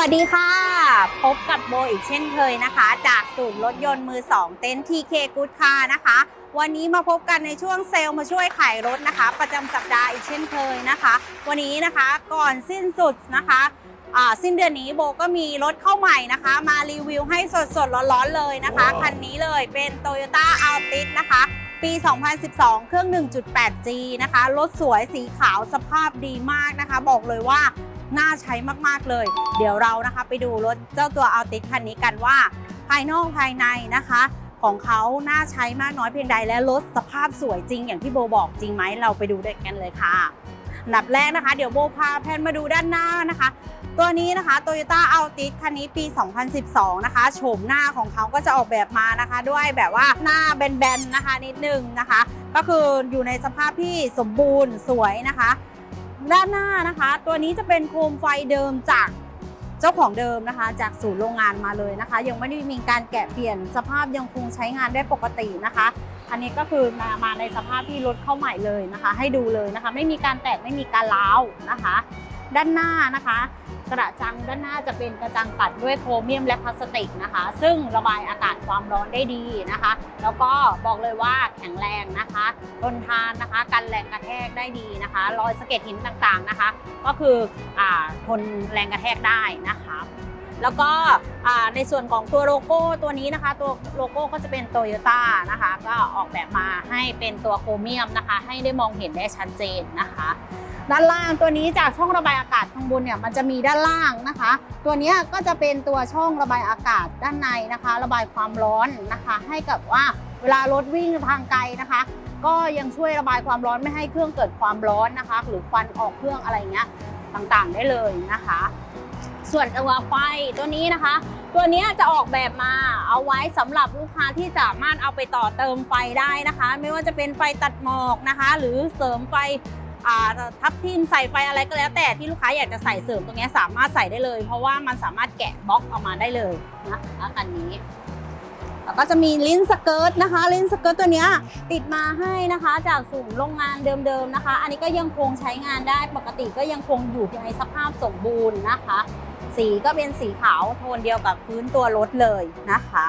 วัสดีค่ะ พบกับโบอีกเช่นเคยนะคะ จากศูนย์รถยนต์มือ 2 เต็นท์ TK Good Car นะคะ วันนี้มาพบกันในช่วงเซลล์มาช่วยขายรถนะคะ ประจำสัปดาห์อีกเช่นเคยนะคะ วันนี้นะคะก่อนสิ้นสุดนะคะอ่าสิ้นเดือนนี้โบก็มีรถเข้าใหม่นะคะ มารีวิวให้สดๆร้อนๆเลยนะคะ คันนี้เลยเป็น Toyota Altis นะคะ ปี 2012 เครื่อง 1.8G นะคะ รถสวยสีขาวสภาพดีมากนะคะ บอกเลยว่า น่าใช้มากๆเลย เดี๋ยวเรานะคะไปดูรถเจ้าตัว Altis คันนี้กันว่า ภายนอกภายในนะคะ ของเขาน่าใช้มากน้อยเพียงใดและรถสภาพสวยจริง อย่างที่โบบอกจริงไหมเราไปดูด้วยกันเลยค่ะอันดับแรกนะคะ เดี๋ยวโบพาแพนมาดูด้านหน้านะคะ ตัวนี้นะคะ Toyota Altis คันนี้ปี 2012 นะคะโฉมหน้าของเขาก็จะออกแบบมานะคะ ด้วยแบบว่าหน้าแบนๆนะคะนิดนึงนะคะ ก็คืออยู่ในสภาพที่สมบูรณ์สวยนะคะ ด้านหน้านะคะ ตัวนี้จะเป็นโคมไฟเดิมจากเจ้าของเดิมนะคะ จากศูนย์โรงงานมาเลยนะคะ ยังไม่ได้มีการแกะเปลี่ยนสภาพยังคงใช้งานได้ปกตินะคะ อันนี้ก็คือมามาในสภาพที่รถเข้าใหม่เลยนะคะ ให้ดูเลยนะคะ ไม่มีการแตกไม่มีการล้าวนะคะ ด้านหน้านะคะ กระจังด้านหน้าจะเป็นกระจังตัดด้วยโครเมียมและพลาสติกนะคะ ซึ่งระบายอากาศความร้อนได้ดีนะคะ แล้วก็บอกเลยว่าแข็งแรงนะคะทนทานนะคะกันแรงกระแทกได้ดีนะคะ รอยสะเก็ดหินต่างๆนะคะ ก็คืออทนแรงกระแทกได้นะคะแล้วก็ในส่วนของตัวโลโก้ตัวนี้นะคะ ตัวโลโก้ก็จะเป็นโตโยต้านะคะ ก็ออกแบบมาให้เป็นตัวโครเมียมนะคะ ให้ได้มองเห็นได้ชัดเจนนะคะ ด้านล่างตัวนี้จากช่องระบายอากาศข้างบนเนี่ยมันจะมีด้านล่างนะคะ ตัวนี้ก็จะเป็นตัวช่องระบายอากาศด้านในนะคะ ระบายความร้อนนะคะ ให้กับว่าเวลารถวิ่งทางไกลนะคะ ก็ยังช่วยระบายความร้อนไม่ให้เครื่องเกิดความร้อนนะคะ หรือควันออกเครื่องอะไรเงี้ยต่างๆได้เลยนะคะ ส่วนตัวไฟตัวนี้นะคะ ตัวนี้จะออกแบบมาเอาไว้สำหรับลูกค้าที่สามารถเอาไปต่อเติมไฟได้นะคะ ไม่ว่าจะเป็นไฟตัดหมอกนะคะ หรือเสริมไฟ ทับทิมใส่ไฟอะไรก็แล้วแต่ที่ลูกค้าอยากจะใส่เสริมตรงนี้สามารถใส่ได้เลย เพราะว่ามันสามารถแกะบล็อกออกมาได้เลยนะคะคันนี้แล้วก็จะมีลิ้นสเกิร์ตนะคะลิ้นสเกิร์ตตัวนี้ติดมาให้นะคะจากศูนย์โรงงานเดิมๆนะคะ อันนี้ก็ยังคงใช้งานได้ปกติก็ยังคงอยู่ในสภาพสมบูรณ์นะคะ สีก็เป็นสีขาวโทนเดียวกับพื้นตัวรถเลยนะคะ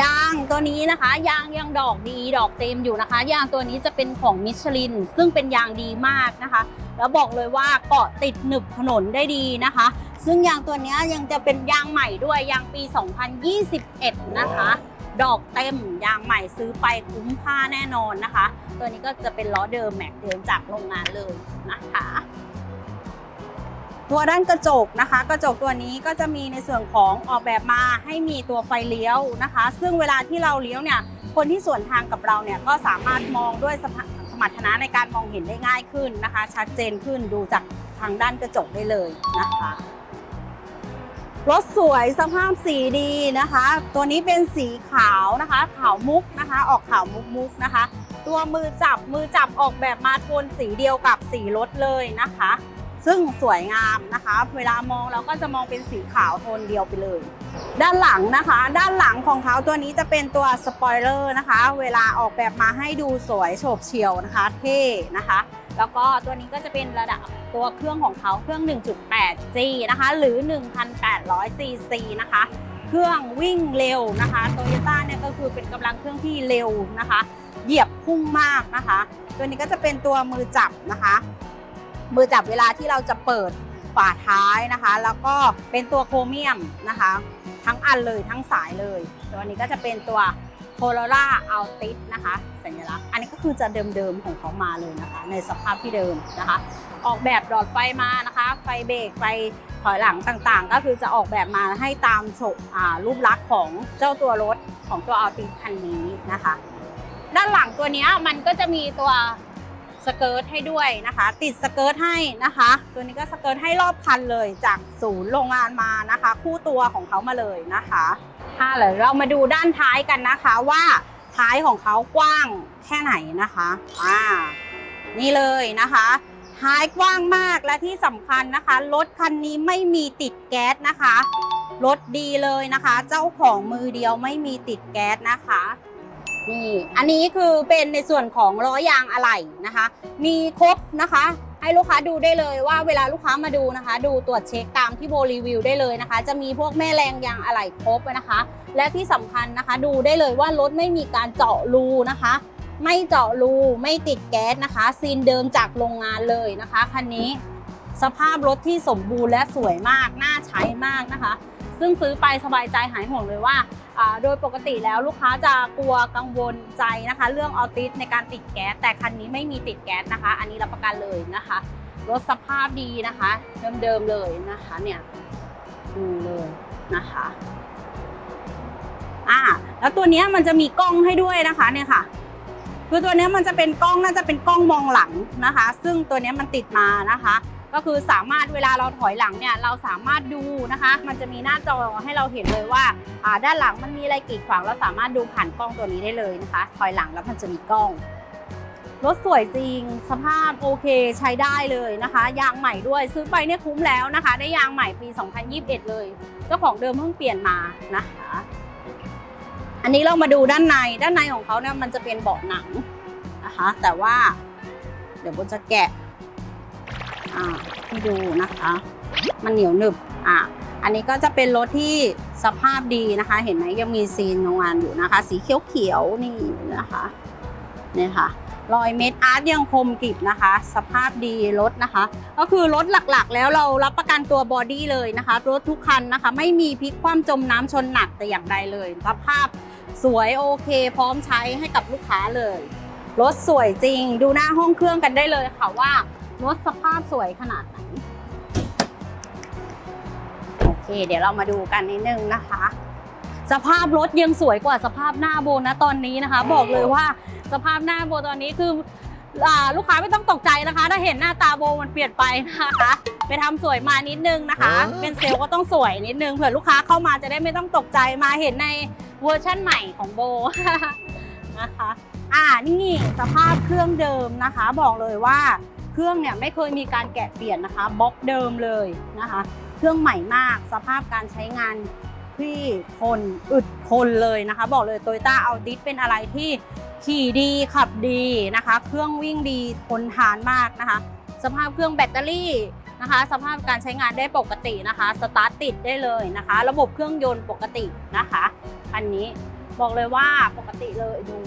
ยางตัวนี้นะคะยางยังดอกดีดอกเต็มอยู่นะคะยางตัวนี้จะเป็นของมิชลิน ซึ่งเป็นยางดีมากนะคะ แล้วบอกเลยว่าเกาะติดหนึบถนนได้ดีนะคะ ซึ่งยางตัวนี้ยยังจะเป็นยางใหม่ด้วยยางปี 2021 นะคะ ดอกเต็มยางใหม่ซื้อไปคุ้มค่าแน่นอนนะคะ ตัวนี้ก็จะเป็นล้อเดิมแม็กเดิมจากโรงงานเลยนะคะ ตัวด้านกระจกนะคะ กระจกตัวนี้ก็จะมีในส่วนของออกแบบมาให้มีตัวไฟเลี้ยวนะคะ ซึ่งเวลาที่เราเลี้ยวเนี่ยคนที่สวนทางกับเราเนี่ยก็สามารถมองด้วยสมรรถนะในการมองเห็นได้ง่ายขึ้นนะคะ ชัดเจนขึ้นดูจากทางด้านกระจกได้เลยนะคะรถสวยสภาพสีดีนะคะ ตัวนี้เป็นสีขาวนะคะขาวมุกนะคะ ออกขาวมุกมุกนะคะ ตัวมือจับมือจับออกแบบมาโทนสีเดียวกับสีรถเลยนะคะ ซึ่งสวยงามนะคะ เวลามองเราก็จะมองเป็นสีขาวโทนเดียวไปเลย ด้านหลังนะคะ ด้านหลังของเขาตัวนี้จะเป็นตัวสปอยเลอร์นะคะ เวลาออกแบบมาให้ดูสวยโฉบเฉี่ยวนะคะ เท่นะคะ แล้วก็ตัวนี้ก็จะเป็นระดับตัวเครื่องของเขาเครื่อง 1.8G นะคะ หรือ 1,800 cc นะคะเครื่องวิ่งเร็วนะคะโตโยต้าเนี่ยก็คือเป็นกำลังเครื่องที่เร็วนะคะ เหยียบพุ่งมากนะคะ ตัวนี้ก็จะเป็นตัวมือจับนะคะ มือจับเวลาที่เราจะเปิดฝาท้ายนะคะ แล้วก็เป็นตัวโครเมียมนะคะ ทั้งอันเลยทั้งสายเลยตัวนี้ก็จะเป็นตัว c o r o l a Altis นะคะ สัญลักษณ์ อันนี้ก็คือจะเดิมๆของเขามาเลยนะคะ ในสภาพที่เดิมนะคะ ออกแบบหลอดไฟมานะคะ ไฟเบรกไฟถอยหลังต่างๆ ก็คือจะออกแบบมาให้ตามโฉมรูปลักษณ์ของเจ้าตัวรถของตัว Altis คันนี้นะคะ ด้านหลังตัวนี้มันก็จะมีตัว สเกิร์ตให้ด้วยนะคะ ติดสเกิร์ตให้นะคะ ตัวนี้ก็สเกิร์ตให้รอบคันเลยจากศูนย์โรงงานมานะคะ คู่ตัวของเขามาเลยนะคะค่ะเดี๋ยวเรามาดูด้านท้ายกันนะคะว่าท้ายของเขากว้างแค่ไหนนะคะอ่านี่เลยนะคะท้ายกว้างมากและที่สำคัญนะคะรถคันนี้ไม่มีติดแก๊สนะคะรถดีเลยนะคะ เจ้าของมือเดียวไม่มีติดแก๊สนะคะ นี่ อันนี้คือเป็นในส่วนของล้อยางอะไหล่นะคะ มีครบนะคะ ให้ลูกค้าดูได้เลยว่าเวลาลูกค้ามาดูนะคะ ดูตรวจเช็คตามที่โบรีวิวได้เลยนะคะ จะมีพวกแม่แรงยางอะไหล่ครบนะคะ และที่สำคัญนะคะ ดูได้เลยว่ารถไม่มีการเจาะรูนะคะ ไม่เจาะรูไม่ติดแก๊สนะคะซีนเดิมจากโรงงานเลยนะคะคันนี้สภาพรถที่สมบูรณ์และสวยมากน่าใช้มากนะคะ ซึ่งซื้อไปสบายใจหายห่วงเลยว่า โดยปกติแล้วลูกค้าจะกลัวกังวลใจนะคะ เรื่องออติสในการติดแก๊ส แต่คันนี้ไม่มีติดแก๊สนะคะ อันนี้รับประกันเลยนะคะรถสภาพดีนะคะ เดิมๆเลยนะคะเนี่ยดูเลยนะคะอ่าแล้วตัวนี้มันจะมีกล้องให้ด้วยนะคะเนี่ยค่ะคือตัวนี้มันจะเป็นกล้องน่าจะเป็นกล้องมองหลังนะคะ ซึ่งตัวนี้มันติดมานะคะ ก็คือสามารถเวลาเราถอยหลังเนี่ยเราสามารถดูนะคะ มันจะมีหน้าจอให้เราเห็นเลยว่าด้านหลังมันมีอะไรกีดขวางเราสามารถดูผ่านกล้องตัวนี้ได้เลยนะคะ ถอยหลังแล้วมันจะมีกล้องรถสวยจริง สภาพโอเคใช้ได้เลยนะคะ ยางใหม่ด้วยซื้อไปเนี่ยคุ้มแล้วนะคะ ได้ยางใหม่ปี 2021 เลย เจ้าของเดิมเพิ่งเปลี่ยนมานะคะ อันนี้เรามาดูด้านในด้านในของเขาเนี่ยมันจะเป็นเบาะหนังนะคะ แต่ว่าเดี๋ยวโบจะแกะ อ่าให้ดูนะคะ มันเหนียวหนึบอะอันนี้ก็จะเป็นรถที่สภาพดีนะคะ เห็นไหมยังมีซีนโรงงานอยู่นะคะ สีเขียวๆนี่นะคะเนี่ยค่ะรอยเม็ดอาร์ตยังคมกริบนะคะ สภาพดีรถนะคะ ก็คือรถหลักๆ แล้วเรารับประกันตัวบอดี้เลยนะคะรถทุกคันนะคะ ไม่มีพลิกคว่ำจมน้ำชนหนักแต่อย่างใดเลย สภาพสวยโอเค พร้อมใช้ให้กับลูกค้าเลยรถสวยจริง ดูหน้าห้องเครื่องกันได้เลยค่ะว่า รถสภาพสวยขนาดไหน โอเค เดี๋ยวเรามาดูกันนิดนึงนะคะ สภาพรถยังสวยกว่าสภาพหน้าโบนะตอนนี้นะคะ บอกเลยว่าสภาพหน้าโบตอนนี้คืออ่าลูกค้าไม่ต้องตกใจนะคะ ถ้าเห็นหน้าตาโบมันเปลี่ยนไปนะคะ ไปทำสวยมานิดนึงนะคะ เป็นเซลล์ก็ต้องสวยนิดนึงเผื่อลูกค้าเข้ามาจะได้ไม่ต้องตกใจมาเห็นในเวอร์ชั่นใหม่ของโบนะคะ อ่านี่สภาพเครื่องเดิมนะคะ บอกเลยว่า เครื่องเนี่ยไม่เคยมีการแกะเปลี่ยนนะคะบล็อกเดิมเลยนะคะ เครื่องใหม่มากสภาพการใช้งานที่ทนอึดทนเลยนะคะ บอกเลยโตโยต้าเอาดิสเป็นอะไรที่ขี่ดีขับดีนะคะ เครื่องวิ่งดีทนทานมากนะคะ สภาพเครื่องแบตเตอรี่นะคะ สภาพการใช้งานได้ปกตินะคะสตาร์ทติดได้เลยนะคะ ระบบเครื่องยนต์ปกตินะคะอันนี้บอกเลยว่าปกติเลยดู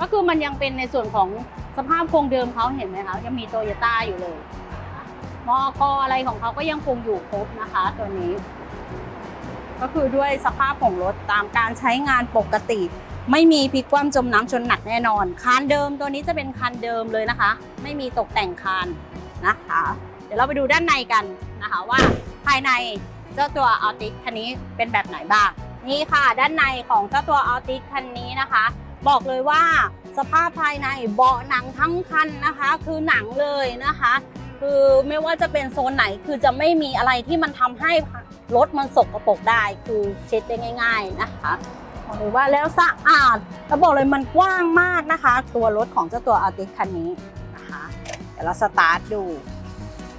ก็คือมันยังเป็นในส่วนของสภาพโครงเดิมเขาเห็นไหมคะยังมีโตโยต้าอยู่เลยนะคะมอกอะไรของเขาก็ยังคงอยู่ครบนะคะ ตัวนี้ ก็คือด้วยสภาพของรถตามการใช้งานปกติ ไม่มีพลิกคว่ำจมน้ำชนหนักแน่นอนคานเดิมตัวนี้จะเป็นคันเดิมเลยนะคะ ไม่มีตกแต่งคานนะคะ เดี๋ยวเราไปดูด้านในกันนะคะว่าภายในเจ้าตัวอัลติคันนี้เป็นแบบไหนบ้างนี่ค่ะ ด้านในของเจ้าตัวอัลติคันนี้นะคะ บอกเลยว่าสภาพภายในเบาะหนังทั้งคันนะคะ คือหนังเลยนะคะ คือไม่ว่าจะเป็นโซนไหนคือจะไม่มีอะไรที่มันทำให้รถมันสกปรกได้คือเช็ดได้ง่าย ๆนะคะบอกเลยว่าแล้วสะอาดแล้วบอกเลยมันกว้างมากนะคะ ตัวรถของเจ้าตัวอาร์ติคันนี้นะคะเดี๋ยวเราสตาร์ทดู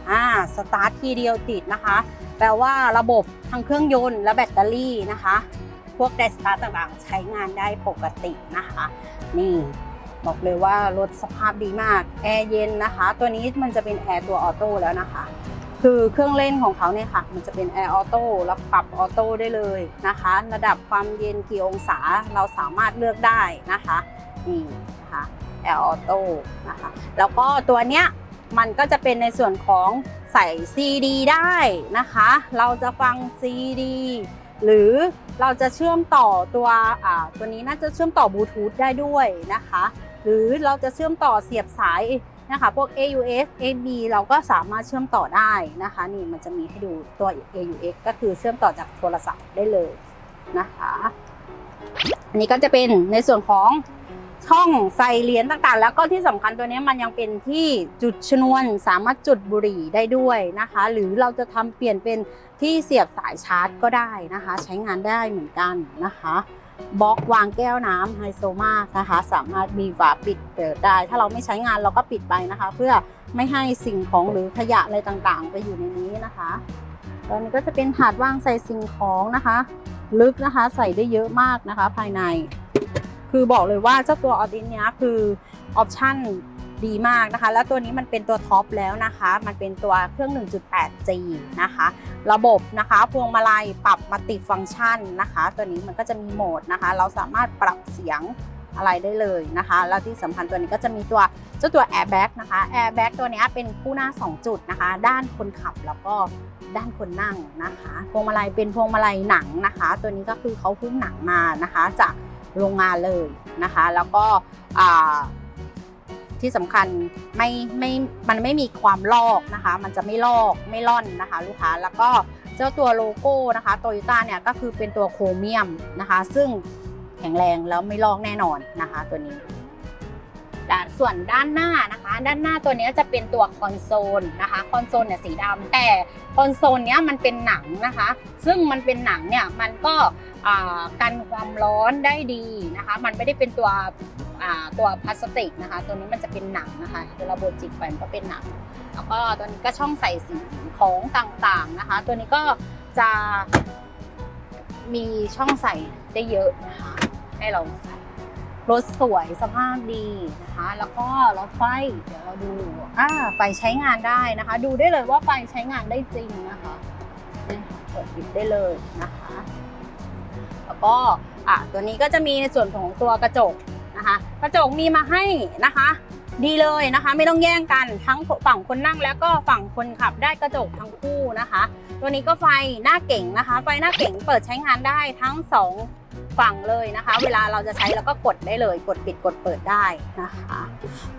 อ่าสตาร์ททีเดียวติดนะคะ แปลว่าระบบทั้งเครื่องยนต์และแบตเตอรี่นะคะ พวกไดสตาร์ต่างๆใช้งานได้ปกตินะคะ นี่บอกเลยว่ารถสภาพดีมาก แอร์เย็นนะคะ ตัวนี้มันจะเป็นแอร์ตัวออโต้แล้วนะคะ คือเครื่องเล่นของเขาเนี่ยค่ะ มันจะเป็นแอร์ออโต้แล้วปรับออโต้ได้เลยนะคะ ระดับความเย็นกี่องศาเราสามารถเลือกได้นะคะ นี่นะคะแอร์ออโต้นะคะ แล้วก็ตัวเนี้ยมันก็จะเป็นในส่วนของใส่ CD ได้นะคะ เราจะฟัง CD หรือ เราจะเชื่อมต่อตัวอ่าตัวนี้น่าจะเชื่อมต่อบลูทูธได้ด้วยนะคะ หรือเราจะเชื่อมต่อเสียบสายนะคะพวก AUX AB เราก็สามารถเชื่อมต่อได้นะคะ นี่มันจะมีให้ดูตัว AUX ก็คือเชื่อมต่อจากโทรศัพท์ได้เลยนะคะอันนี้ก็จะเป็นในส่วนของช่องใส่เหรียญต่างๆ แล้วก็ที่สำคัญตัวนี้มันยังเป็นที่จุดชนวนสามารถจุดบุหรี่ได้ด้วยนะคะ หรือเราจะทำเปลี่ยนเป็น ที่เสียบสายชาร์จก็ได้นะคะ ใช้งานได้เหมือนกันนะคะบล็อกวางแก้วน้ำไฮโซมากนะคะ สามารถมีฝาปิดเปิดได้ ถ้าเราไม่ใช้งานเราก็ปิดไปนะคะ เพื่อไม่ให้สิ่งของหรือขยะอะไรต่างๆ ไปอยู่ในนี้นะคะตอนนี้ก็จะเป็นถาดวางใส่สิ่งของนะคะ ลึกนะคะใส่ได้เยอะมากนะคะ ภายใน คือบอกเลยว่าเจ้าตัวออดินเนี้ยคือออปชั่น ดีมากนะคะ แล้วตัวนี้มันเป็นตัวท็อปแล้วนะคะ มันเป็นตัวเครื่อง 1.8G นะคะ ระบบนะคะพวงมาลัยปรับมัลติฟังก์ชันนะคะ ตัวนี้มันก็จะมีโหมดนะคะ เราสามารถปรับเสียงอะไรได้เลยนะคะ แล้วที่สำคัญตัวนี้ก็จะมีตัวเจ้าตัว Airbag นะคะ Airbag ตัวนี้เป็นคู่หน้า 2 จุดนะคะ ด้านคนขับแล้วก็ด้านคนนั่งนะคะพวงมาลัยเป็นพวงมาลัยหนังนะคะ ตัวนี้ก็คือเขาหุ้มหนังมานะคะจากโรงงานเลยนะคะ แล้วก็ ที่สำคัญไม่ไม่มันไม่มีความลอกนะคะ มันจะไม่ลอกไม่ล่อนนะคะ ลูกค้าแล้วก็เจ้าตัวโลโก้นะคะโตโยต้าเนี่ยก็คือเป็นตัวโครเมียมนะคะ ซึ่งแข็งแรงแล้วไม่ลอกแน่นอนนะคะ ตัวนี้ ส่วนด้านหน้านะคะ ด้านหน้าตัวนี้จะเป็นตัวคอนโซลนะคะคอนโซลเนี่ยสีดำแต่คอนโซลเนี้ยมันเป็นหนังนะคะ ซึ่งมันเป็นหนังเนี่ยมันก็กันความร้อนได้ดีนะคะ มันไม่ได้เป็นตัวตัวพลาสติกนะคะ ตัวนี้มันจะเป็นหนังนะคะเวลาโบจิกไปมันก็เป็นหนัง แล้วก็ตัวนี้ก็ช่องใส่สีของต่างๆนะคะ ตัวนี้ก็จะมีช่องใส่ได้เยอะนะคะให้เราใส่ รถสวยสภาพดีนะคะ แล้วก็รถไฟเดี๋ยวเราดูอ่าไฟใช้งานได้นะคะ ดูได้เลยว่าไฟใช้งานได้จริงนะคะเนี่ยเปิดปิดได้เลยนะคะ แล้วก็อะตัวนี้ก็จะมีในส่วนของตัวกระจกนะคะ กระจกมีมาให้นะคะ ดีเลยนะคะ ไม่ต้องแย่งกันทั้งฝั่งคนนั่งแล้วก็ฝั่งคนขับได้กระจกทั้งคู่นะคะ ตัวนี้ก็ไฟหน้าเก่งนะคะ ไฟหน้าเก่งเปิดใช้งานได้ทั้งสอง ฝั่งเลยนะคะ เวลาเราจะใช้แล้วก็กดได้เลย กดปิดกดเปิดได้นะคะ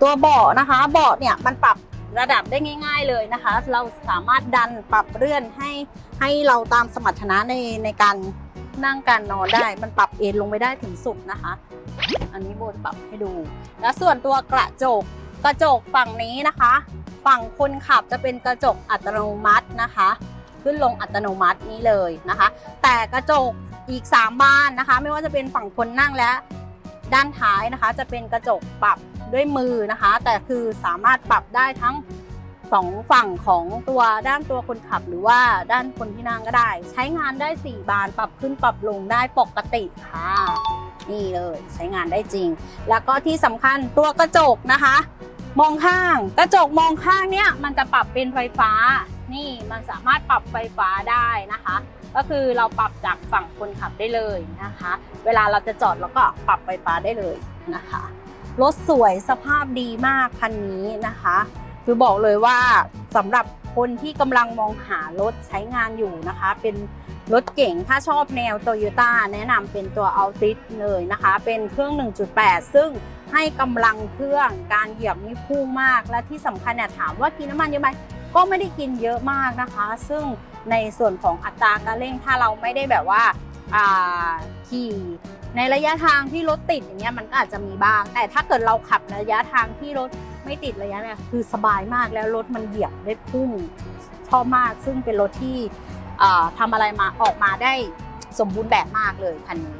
ตัวเบาะนะคะเบาะเนี่ยมันปรับระดับได้ง่าย ๆเลยนะคะ เราสามารถดันปรับเลื่อนให้ให้เราตามสมรรถนะในในการนั่งการนอนได้ มันปรับเอนลงไปได้ถึงสุดนะคะ อันนี้โบนปรับให้ดู แล้วส่วนตัวกระจกกระจกฝั่งนี้นะคะ ฝั่งคนขับจะเป็นกระจกอัตโนมัตินะคะ ขึ้นลงอัตโนมัตินี้เลยนะคะ แต่กระจกอีก 3 บานนะคะ ไม่ว่าจะเป็นฝั่งคนนั่งและด้านท้ายนะคะ จะเป็นกระจกปรับด้วยมือนะคะ แต่คือสามารถปรับได้ทั้งสองฝั่งของตัวด้านตัวคนขับหรือว่าด้านคนที่นั่งก็ได้ ใช้งานได้ 4 บานปรับขึ้นปรับลงได้ปกติค่ะนี่เลยใช้งานได้จริง แล้วก็ที่สำคัญตัวกระจกนะคะ มองข้างกระจกมองข้างเนี่ยมันจะปรับเป็นไฟฟ้า นี่มันสามารถปรับไฟฟ้าได้นะคะ ก็คือเราปรับจากฝั่งคนขับได้เลยนะคะ เวลาเราจะจอดเราก็ปรับไฟฟ้าได้เลยนะคะรถสวยสภาพดีมากคันนี้นะคะ คือบอกเลยว่าสำหรับคนที่กำลังมองหารถใช้งานอยู่นะคะ เป็นรถเก่งถ้าชอบแนว t o y ยต้าแนะนำเป็นตัว a l t i s เลยนะคะ เป็นเครื่อง 1.8 ซึ่งให้กำลังเครื่องการเหยียบนี่พุ่งมาก และที่สำคัญเนี่ยถามว่ากินน้ำมันเยอะไหม ก็ไม่ได้กินเยอะมากนะคะ ซึ่งในส่วนของอัตราการเร่งถ้าเราไม่ได้แบบว่าขี่ในระยะทางที่รถติดอย่างเงี้ยมันก็อาจจะมีบ้าง แต่ถ้าเกิดเราขับระยะทางที่รถไม่ติดระยะเนี่ยคือสบายมากแล้วรถมันเหยียบได้พุ่งชอบมาก ซึ่งเป็นรถที่ทำอะไรมาออกมาได้สมบูรณ์แบบมากเลยคันนี้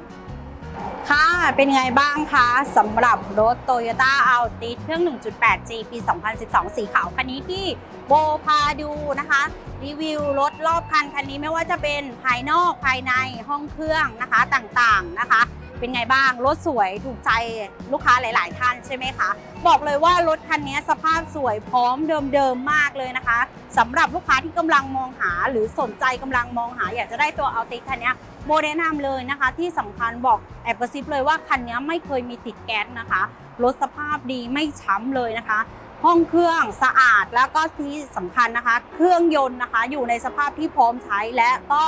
ค่ะ เป็นไงบ้างคะสำหรับรถ Toyota Altis เครื่อง 1.8G ปี 2012 สีขาวคันนี้ที่โบพาดูนะคะ รีวิวรถรอบคันคันนี้ไม่ว่าจะเป็นภายนอกภายในห้องเครื่องนะคะต่างๆนะคะ เป็นไงบ้าง รถสวยถูกใจลูกค้าหลาย ๆ ท่านใช่ไหมคะ บอกเลยว่ารถคันนี้สภาพสวยพร้อมเดิม ๆ มากเลยนะคะสำหรับลูกค้าที่กำลังมองหาหรือสนใจกำลังมองหา อยากจะได้ตัวอัลติคันนี้ โมแนะนำเลยนะคะ ที่สำคัญบอกแอบกระซิบเลยว่าคันนี้ไม่เคยมีติดแก๊สนะคะรถสภาพดีไม่ช้ำเลยนะคะ ห้องเครื่องสะอาดแล้วก็ที่สำคัญนะคะ เครื่องยนต์นะคะ อยู่ในสภาพที่พร้อมใช้และก็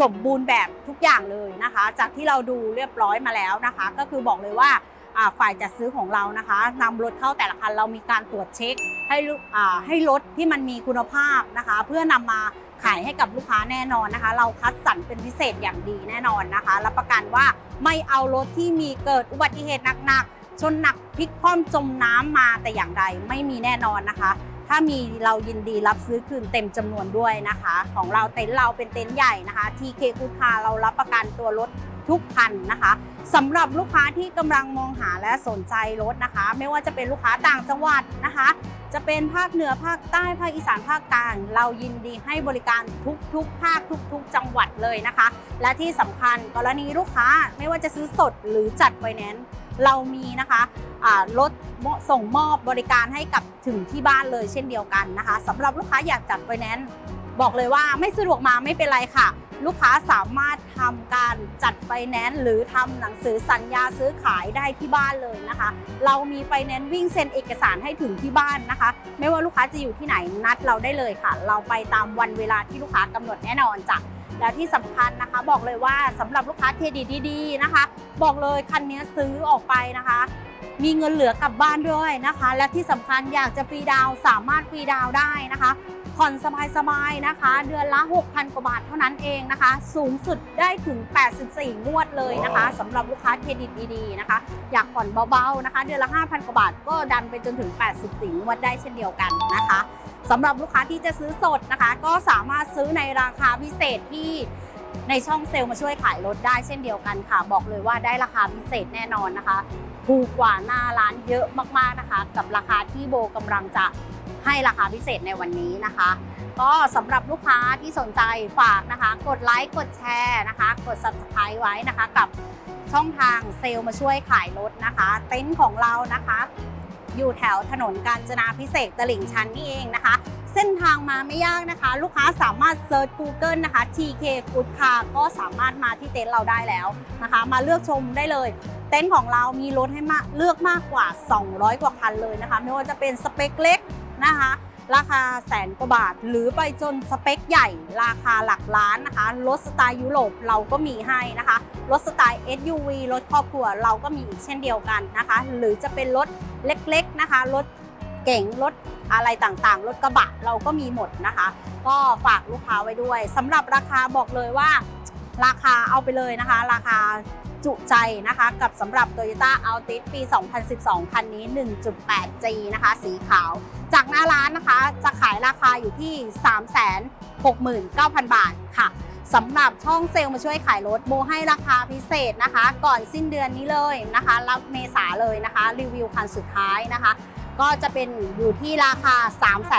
สมบูรณ์แบบทุกอย่างเลยนะคะ จากที่เราดูเรียบร้อยมาแล้วนะคะ ก็คือบอกเลยว่าฝ่ายจัดซื้อของเรานะคะนำรถเข้าแต่ละคันเรามีการตรวจเช็ค ให้ให้รถที่มันมีคุณภาพนะคะ เพื่อนำมา ขายให้กับลูกค้าแน่นอนนะคะ เราคัดสรรเป็นพิเศษอย่างดีแน่นอนนะคะ รับประกันว่าไม่เอารถที่มีเกิดอุบัติเหตุหนักๆ ชนหนักพลิกคว่ำจมน้ำมาแต่อย่างใดไม่มีแน่นอนนะคะ ถ้ามีเรายินดีรับซื้อคืนเต็มจำนวนด้วยนะคะ ของเราเต็นท์เราเป็นเต็นท์ใหญ่นะคะ TK คูคาเรารับประกันตัวรถทุกคันนะคะสำหรับลูกค้าที่กำลังมองหาและสนใจรถนะคะ ไม่ว่าจะเป็นลูกค้าต่างจังหวัดนะคะ จะเป็นภาคเหนือภาคใต้ภาคอีสานภาคกลาง เรายินดีให้บริการทุกทุกภาคทุกทุกจังหวัดเลยนะคะ และที่สำคัญกรณีลูกค้าไม่ว่าจะซื้อสดหรือจัดไฟแนนซ์เรามีนะคะอ่ารถส่งมอบบริการให้กับถึงที่บ้านเลยเช่นเดียวกันนะคะสำหรับลูกค้าอยากจัดไฟแนนซ์ บอกเลยว่าไม่สะดวกมาไม่เป็นไรค่ะ ลูกค้าสามารถทำการจัดไฟแนนซ์หรือทำหนังสือสัญญาซื้อขายได้ที่บ้านเลยนะคะ เรามีไฟแนนซ์วิ่งเซ็นเอกสารให้ถึงที่บ้านนะคะ ไม่ว่าลูกค้าจะอยู่ที่ไหนนัดเราได้เลยค่ะ เราไปตามวันเวลาที่ลูกค้ากำหนดแน่นอนจ้ะแล้วที่สำคัญนะคะบอกเลยว่าสำหรับลูกค้าเครดิตดีๆนะคะ บอกเลยคันนี้ซื้อออกไปนะคะ มีเงินเหลือกลับบ้านด้วยนะคะ และที่สำคัญอยากจะฟรีดาวสามารถฟรีดาวได้นะคะ ผ่อนสบายๆนะคะ เดือนละ 6,000 กว่าบาทเท่านั้นเองนะคะ สูงสุดได้ถึง 84 งวดเลยนะคะสำหรับลูกค้าเครดิตดีๆนะคะ อยากผ่อนเบาๆนะคะ เดือนละ 5,000 กว่าบาทก็ดันไปจนถึง 84 งวดได้เช่นเดียวกันนะคะสำหรับลูกค้าที่จะซื้อสดนะคะ ก็สามารถซื้อในราคาพิเศษที่ในช่องเซลล์มาช่วยขายรถได้เช่นเดียวกันค่ะ บอกเลยว่าได้ราคาพิเศษแน่นอนนะคะถูกกว่าหน้าร้านเยอะมากๆนะคะ กับราคาที่โบกำลังจะ ให้ราคาพิเศษในวันนี้นะคะ ก็สำหรับลูกค้าที่สนใจฝากนะคะ กดไลค์กดแชร์นะคะ กด subscribe ไว้นะคะ กับช่องทางเซลล์มาช่วยขายรถนะคะ เต็นท์ของเรานะคะ อยู่แถวถนนกาญจนาพิเศษตลิ่งชันนี่เองนะคะ เส้นทางมาไม่ยากนะคะ ลูกค้าสามารถเซิร์ช Google นะคะ TK Good Car ก็สามารถมาที่เต็นท์เราได้แล้วนะคะ มาเลือกชมได้เลยเต็นท์ของเรามีรถให้มาเลือกมากกว่า 200 กว่าคันเลยนะคะ ไม่ว่าจะเป็นสเปคเล็ก นะคะ ราคาแสนกว่าบาท หรือไปจนสเปคใหญ่ราคาหลักล้านนะคะ รถสไตล์ยุโรปเราก็มีให้นะคะ รถสไตล์ SUV รถครอบครัวเราก็มีอีกเช่นเดียวกันนะคะ หรือจะเป็นรถเล็กๆนะคะ รถเก๋งรถอะไรต่างๆ รถกระบะเราก็มีหมดนะคะ ก็ฝากลูกค้าไว้ด้วยสำหรับราคาบอกเลยว่า ราคาเอาไปเลยนะคะ ราคาจุใจนะคะกับสำหรับ Toyota Altis ปี 2012 คันนี้ 1.8G นะคะ สีขาว จากหน้าร้านนะคะจะขายราคาอยู่ที่ 369,000 บาทค่ะสำหรับช่องเซลล์มาช่วยขายรถโบให้ราคาพิเศษนะคะ ก่อนสิ้นเดือนนี้เลยนะคะ รับเมษาเลยนะคะ รีวิวคันสุดท้ายนะคะ ก็จะเป็นอยู่ที่ราคา 3 3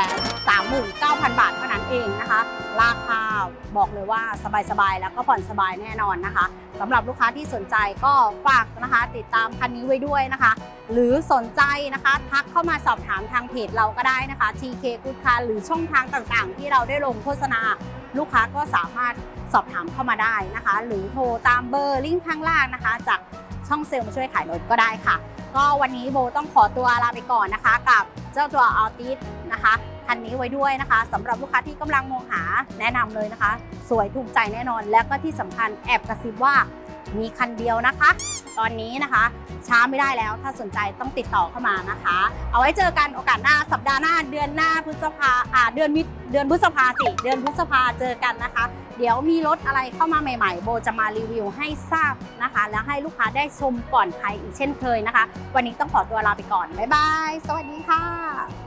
9 0 0 0 บาทเท่านั้นเองนะคะ ราคาบอกเลยว่าสบายๆ แล้วก็ผ่อนสบายแน่นอนนะคะสำหรับลูกค้าที่สนใจก็ฝากนะคะติดตามคันนี้ไว้ด้วยนะคะ หรือสนใจนะคะทักเข้ามาสอบถามทางเพจเราก็ได้นะคะ TK Good Car หรือช่องทางต่างๆ ที่เราได้ลงโฆษณา ลูกค้าก็สามารถสอบถามเข้ามาได้นะคะ หรือโทรตามเบอร์ลิงก์ข้างล่างนะคะ จากช่องเซลล์มาช่วยขายรถก็ได้ค่ะ ก็วันนี้โบต้องขอตัวลาไปก่อนนะคะ กับเจ้าตัวอัลติสนะคะคันนี้ไว้ด้วยนะคะสำหรับลูกค้าที่กำลังมองหาแนะนำเลยนะคะ สวยถูกใจแน่นอน และก็ที่สำคัญแอบกระซิบว่า มีคันเดียวนะคะ ตอนนี้นะคะ ช้าไม่ได้แล้วถ้าสนใจต้องติดต่อเข้ามานะคะ เอาไว้เจอกันโอกาสหน้าสัปดาห์หน้าเดือนหน้าพฤษภาอ่าเดือนมิถุเดือนพฤษภาสิเดือนพฤษภาเจอกันนะคะ เดี๋ยวมีรถอะไรเข้ามาใหม่ ๆ โบจะมารีวิวให้ทราบนะคะ แล้วให้ลูกค้าได้ชมก่อนใครอีกเช่นเคยนะคะ วันนี้ต้องขอตัวลาไปก่อนบ๊ายบายสวัสดีค่ะ